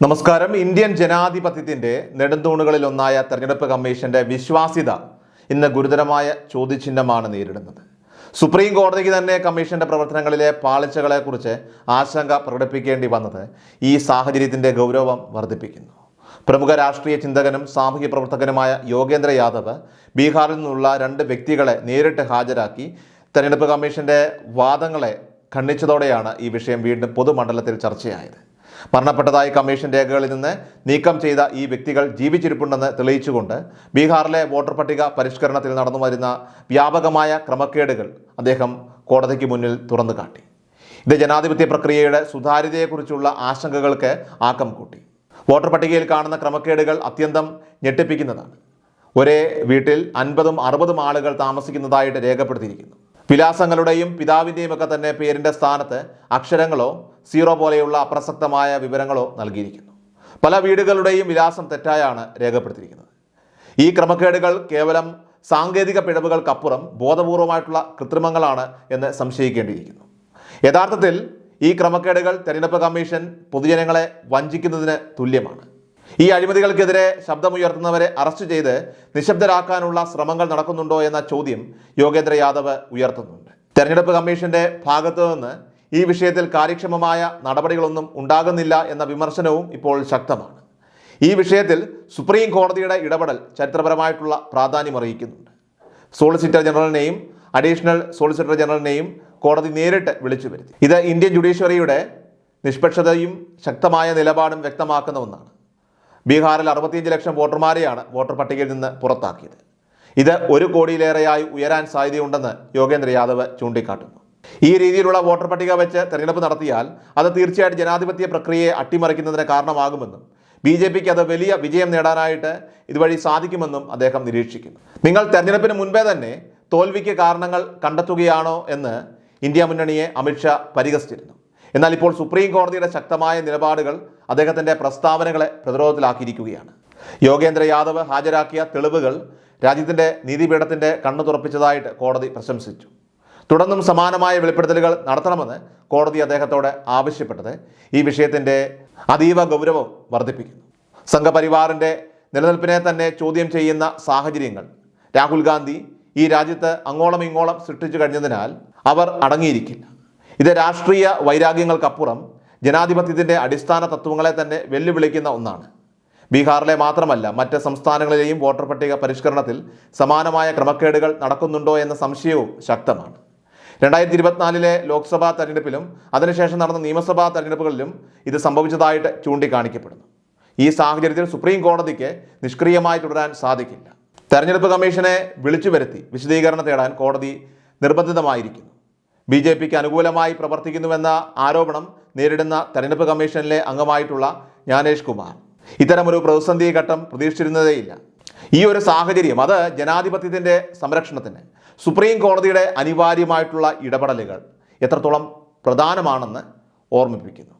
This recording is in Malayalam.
നമസ്കാരം. ഇന്ത്യൻ ജനാധിപത്യത്തിന്റെ നെടുന്തൂണുകളിൽ ഒന്നായ തെരഞ്ഞെടുപ്പ് കമ്മീഷന്റെ വിശ്വാസ്യത ഇന്ന് ഗുരുതരമായ ചോദ്യചിഹ്നമാണ് നേരിടുന്നത്. സുപ്രീം കോടതിക്ക് തന്നെ കമ്മീഷന്റെ പ്രവർത്തനങ്ങളിലെ പാളിച്ചകളെക്കുറിച്ച് ആശങ്ക പ്രകടിപ്പിക്കേണ്ടി വന്നത് ഈ സാഹചര്യത്തിന്റെ ഗൗരവം വർദ്ധിപ്പിക്കുന്നു. പ്രമുഖ രാഷ്ട്രീയ ചിന്തകനും സാമൂഹ്യ പ്രവർത്തകനുമായ യോഗേന്ദ്ര യാദവ് ബീഹാറിൽ നിന്നുള്ള രണ്ട് വ്യക്തികളെ നേരിട്ട് ഹാജരാക്കി തെരഞ്ഞെടുപ്പ് കമ്മീഷന്റെ വാദങ്ങളെ ഖണ്ഡിച്ചതോടെയാണ് ഈ വിഷയം വീണ്ടും പൊതുമണ്ഡലത്തിൽ ചർച്ചയായത്. മരണപ്പെട്ടതായി കമ്മീഷൻ രേഖകളിൽ നിന്ന് നീക്കം ചെയ്ത ഈ വ്യക്തികൾ ജീവിച്ചിരിപ്പുണ്ടെന്ന് തെളിയിച്ചുകൊണ്ട് ബീഹാറിലെ വോട്ടർ പട്ടിക പരിഷ്കരണത്തിൽ നടന്നു വരുന്ന വ്യാപകമായ ക്രമക്കേടുകൾ അദ്ദേഹം കോടതിക്ക് മുന്നിൽ തുറന്നു കാട്ടി ഇത് ജനാധിപത്യ പ്രക്രിയയുടെ സുതാര്യതയെക്കുറിച്ചുള്ള ആശങ്കകൾക്ക് ആക്കം കൂട്ടി. വോട്ടർ പട്ടികയിൽ കാണുന്ന ക്രമക്കേടുകൾ അത്യന്തം ഞെട്ടിപ്പിക്കുന്നതാണ്. ഒരേ വീട്ടിൽ അൻപതും അറുപതും ആളുകൾ താമസിക്കുന്നതായിട്ട് രേഖപ്പെടുത്തിയിരിക്കുന്നു. വിലാസങ്ങളുടെയും പിതാവിന്റെയും ഒക്കെ തന്നെ പേരിന്റെ സ്ഥാനത്ത് അക്ഷരങ്ങളോ സീറോ പോലെയുള്ള അപ്രസക്തമായ വിവരങ്ങളോ നൽകിയിരിക്കുന്നു. പല വീടുകളുടെയും വിലാസം തെറ്റായാണ് രേഖപ്പെടുത്തിയിരിക്കുന്നത്. ഈ ക്രമക്കേടുകൾ കേവലം സാങ്കേതിക പിഴവുകൾക്കപ്പുറം ബോധപൂർവമായിട്ടുള്ള കൃത്രിമങ്ങളാണ് എന്ന് സംശയിക്കേണ്ടിയിരിക്കുന്നു. യഥാർത്ഥത്തിൽ ഈ ക്രമക്കേടുകൾ തെരഞ്ഞെടുപ്പ് കമ്മീഷൻ പൊതുജനങ്ങളെ വഞ്ചിക്കുന്നതിന് തുല്യമാണ്. ഈ അഴിമതികൾക്കെതിരെ ശബ്ദമുയർത്തുന്നവരെ അറസ്റ്റ് ചെയ്ത് നിശബ്ദരാക്കാനുള്ള ശ്രമങ്ങൾ നടക്കുന്നുണ്ടോ എന്ന ചോദ്യം യോഗേന്ദ്ര യാദവ് ഉയർത്തുന്നുണ്ട്. തെരഞ്ഞെടുപ്പ് കമ്മീഷന്റെ ഭാഗത്തു നിന്ന് ഈ വിഷയത്തിൽ കാര്യക്ഷമമായ നടപടികളൊന്നും ഉണ്ടാകുന്നില്ല എന്ന വിമർശനവും ഇപ്പോൾ ശക്തമാണ്. ഈ വിഷയത്തിൽ സുപ്രീം കോടതിയുടെ ഇടപെടൽ ചരിത്രപരമായിട്ടുള്ള പ്രാധാന്യം അറിയിക്കുന്നുണ്ട്. സോളിസിറ്റർ ജനറലിനെയും അഡീഷണൽ സോളിസിറ്റർ ജനറലിനെയും കോടതി നേരിട്ട് വിളിച്ചു വരുത്തി. ഇത് ഇന്ത്യൻ ജുഡീഷ്യറിയുടെ നിഷ്പക്ഷതയും ശക്തമായ നിലപാടും വ്യക്തമാക്കുന്ന ഒന്നാണ്. ബീഹാറിൽ അറുപത്തിയഞ്ച് ലക്ഷം വോട്ടർമാരെയാണ് വോട്ടർ പട്ടികയിൽ നിന്ന് പുറത്താക്കിയത്. ഇത് ഒരു കോടിയിലേറെയായി ഉയരാൻ സാധ്യതയുണ്ടെന്ന് യോഗേന്ദ്ര യാദവ് ചൂണ്ടിക്കാട്ടുന്നു. ഈ രീതിയിലുള്ള വോട്ടർ പട്ടിക വെച്ച് തെരഞ്ഞെടുപ്പ് നടത്തിയാൽ അത് തീർച്ചയായിട്ടും ജനാധിപത്യ പ്രക്രിയയെ അട്ടിമറിക്കുന്നതിന് കാരണമാകുമെന്നും ബി ജെ പിക്ക് അത് വലിയ വിജയം നേടാനായിട്ട് ഇതുവഴി സാധിക്കുമെന്നും അദ്ദേഹം നിരീക്ഷിക്കുന്നു. നിങ്ങൾ തെരഞ്ഞെടുപ്പിന് മുൻപേ തന്നെ തോൽവിക്ക് കാരണങ്ങൾ കണ്ടെത്തുകയാണോ എന്ന് ഇന്ത്യ മുന്നണിയെ അമിത്ഷാ പരിഹസിച്ചിരുന്നു. എന്നാൽ ഇപ്പോൾ സുപ്രീം കോടതിയുടെ ശക്തമായ നിലപാടുകൾ അദ്ദേഹത്തിന്റെ പ്രസ്താവനകളെ പ്രതിരോധത്തിലാക്കിയിരിക്കുകയാണ്. യോഗേന്ദ്ര യാദവ് ഹാജരാക്കിയ തെളിവുകൾ രാജ്യത്തിന്റെ നീതിപീഠത്തിന്റെ കണ്ണു തുറപ്പിച്ചതായിട്ട് കോടതി പ്രശംസിച്ചു. തുടർന്നും സമാനമായ വെളിപ്പെടുത്തലുകൾ നടത്തണമെന്ന് കോടതി അദ്ദേഹത്തോട് ആവശ്യപ്പെട്ടത് ഈ വിഷയത്തിന്റെ അതീവ ഗൗരവം വർദ്ധിപ്പിക്കുന്നു. സംഘപരിവാറിന്റെ നിലനിൽപ്പിനെ തന്നെ ചോദ്യം ചെയ്യുന്ന സാഹചര്യങ്ങൾ. രാഹുൽ ഗാന്ധി ഈ രാജ്യത്ത് അങ്ങോളം ഇങ്ങോളം സൃഷ്ടിച്ചു കഴിഞ്ഞതിനാൽ അവർ അടങ്ങിയിരിക്കില്ല. ഇത് രാഷ്ട്രീയ വൈരാഗ്യങ്ങൾക്കപ്പുറം ജനാധിപത്യത്തിന്റെ അടിസ്ഥാന തത്വങ്ങളെ തന്നെ വെല്ലുവിളിക്കുന്ന ഒന്നാണ്. ബീഹാറിലെ മാത്രമല്ല മറ്റ് സംസ്ഥാനങ്ങളിലെയും വോട്ടർ പട്ടിക പരിഷ്കരണത്തിൽ സമാനമായ ക്രമക്കേടുകൾ നടക്കുന്നുണ്ടോ എന്ന സംശയവും ശക്തമാണ്. രണ്ടായിരത്തി ഇരുപത്തിനാലിലെ ലോക്സഭാ തെരഞ്ഞെടുപ്പിലും അതിനുശേഷം നടന്ന നിയമസഭാ തെരഞ്ഞെടുപ്പുകളിലും ഇത് സംഭവിച്ചതായിട്ട് ചൂണ്ടിക്കാണിക്കപ്പെടുന്നു. ഈ സാഹചര്യത്തിൽ സുപ്രീം കോടതിക്ക് നിഷ്ക്രിയമായി തുടരാൻ സാധിക്കില്ല. തെരഞ്ഞെടുപ്പ് കമ്മീഷനെ വിളിച്ചു വരുത്തി വിശദീകരണം തേടാൻ കോടതി നിർബന്ധിതമായിരിക്കുന്നു. ബി ജെ പിക്ക് അനുകൂലമായി പ്രവർത്തിക്കുന്നുവെന്ന ആരോപണം നേരിടുന്ന തെരഞ്ഞെടുപ്പ് കമ്മീഷനിലെ അംഗമായിട്ടുള്ള ജ്ഞാനേഷ് കുമാർ. ഇത്തരമൊരു പ്രതിസന്ധി ഘട്ടം പ്രതീക്ഷിച്ചിരുന്നതേയില്ല. ഈ ഒരു സാഹചര്യം അത് ജനാധിപത്യത്തിന്റെ സംരക്ഷണത്തിന് സുപ്രീം കോടതിയുടെ അനിവാര്യമായിട്ടുള്ള ഇടപെടലുകൾ എത്രത്തോളം പ്രധാനമാണെന്ന് ഓർമ്മിപ്പിക്കുന്നു.